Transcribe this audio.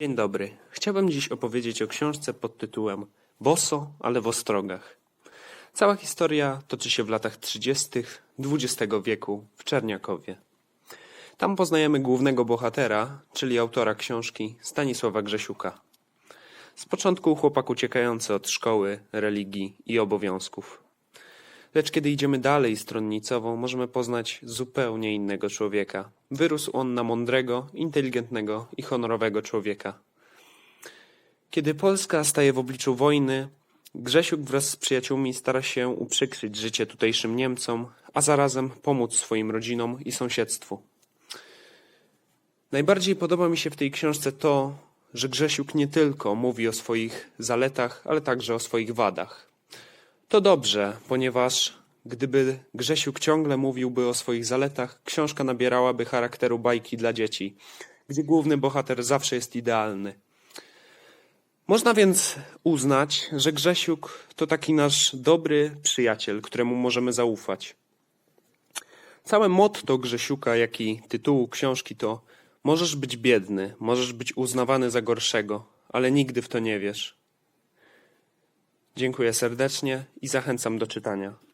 Dzień dobry. Chciałbym dziś opowiedzieć o książce pod tytułem Boso, ale w ostrogach. Cała historia toczy się w latach 30. XX wieku w Czerniakowie. Tam poznajemy głównego bohatera, czyli autora książki Stanisława Grzesiuka. Z początku chłopak uciekający od szkoły, religii i obowiązków. Lecz kiedy idziemy dalej stronnicową, możemy poznać zupełnie innego człowieka. Wyrósł on na mądrego, inteligentnego i honorowego człowieka. Kiedy Polska staje w obliczu wojny, Grzesiuk wraz z przyjaciółmi stara się uprzykrzyć życie tutejszym Niemcom, a zarazem pomóc swoim rodzinom i sąsiedztwu. Najbardziej podoba mi się w tej książce to, że Grzesiuk nie tylko mówi o swoich zaletach, ale także o swoich wadach. To dobrze, ponieważ gdyby Grzesiuk ciągle mówiłby o swoich zaletach, książka nabierałaby charakteru bajki dla dzieci, gdzie główny bohater zawsze jest idealny. Można więc uznać, że Grzesiuk to taki nasz dobry przyjaciel, któremu możemy zaufać. Całe motto Grzesiuka, jak i tytułu książki to Możesz być biedny, możesz być uznawany za gorszego, ale nigdy w to nie wiesz. Dziękuję serdecznie i zachęcam do czytania.